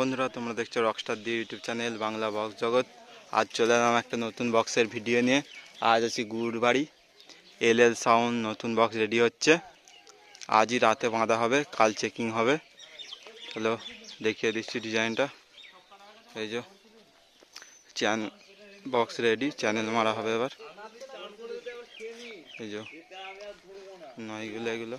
বন্ধুরা, তোমরা দেখছ রকস্টার দিয়ে ইউটিউব চ্যানেল বাংলা বক্স জগৎ। আজ চলে এলাম একটা নতুন বক্সের ভিডিও নিয়ে। আজ আছি গুড়বাড়ি। এল এল সাউন্ড নতুন বক্স রেডি হচ্ছে। আজই রাতে বাঁধা হবে, কাল চেকিং হবে। চলো দেখিয়ে দিচ্ছি ডিজাইনটা এই যে চ্যান বক্স রেডি চ্যানেল মারা হবে এবার। এই যে নয়গুলো এগুলো।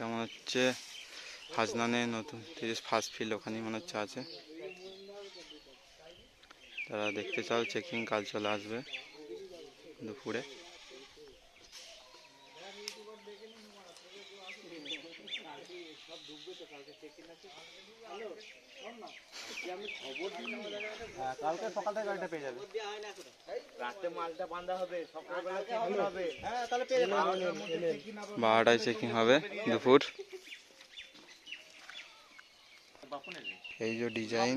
কেমন হচ্ছে? হাজনানে নতুন ফার্স্ট ফিল্ড ওখানেই মনে হচ্ছে আছে। তারা দেখতে চাও চেকিং কাল চলে আসবে। দুপুরে। কালকে সকাল থেকে গাড়িটা পেয়ে যাবে। রাতে মালটা বাঁধা হবে সকালবেলা চেকিং হবে। হ্যাঁ তাহলে পেয়ে যাবে। বারোটায় চেকিং হবে দুপুর। এই যে ডিজাইন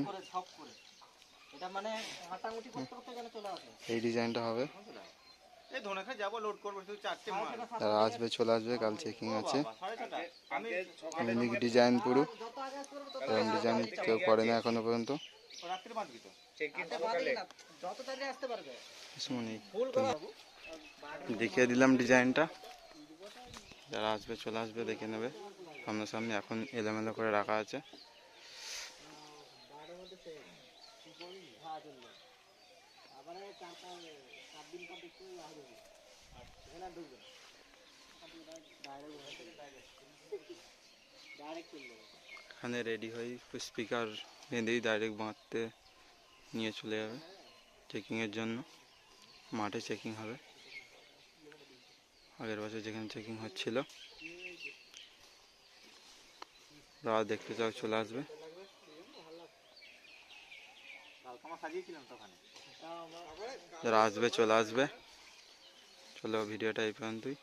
এটা মানে হাঁটামুটি করতে করতে গেলে চলে আসে এই ডিজাইনটা হবে। এই ধনে খাই লোড করব শুধু চারটে মাল। আসবে চলে আসবে কাল চেকিং আছে। ইউনিক ডিজাইন পুরো এরকম ডিজাইন কেউ করে না এখনও পর্যন্ত। দেখিয়ে দিলাম ডিজাইনটা যারা আসবে চলে আসবে দেখে নেবে। সামনাসামনি এখন এলোমেলো করে রাখা আছে। এখানে রেডি হয়ে স্পিকার বেঁধেই ডাইরেক্ট বাঁধতে নিয়ে চলে যাবে চেকিংয়ের জন্য। মাঠে চেকিং হবে। আগের বছর যেখানে চেকিং হচ্ছিল। যারা দেখতে চাও, চলে আসবে। যারা আসবে, চলে আসবে। চলো ভিডিওটা এই পর্যন্তই।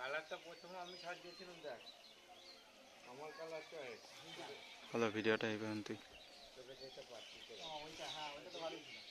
কালারটা প্রথমে আমি সাজিয়েছিলাম দেখ। আমার হলো ভিডিওটা এই পর্যন্তই। ওইটা হ্যাঁ ওইটা তো ভালোই ছিল।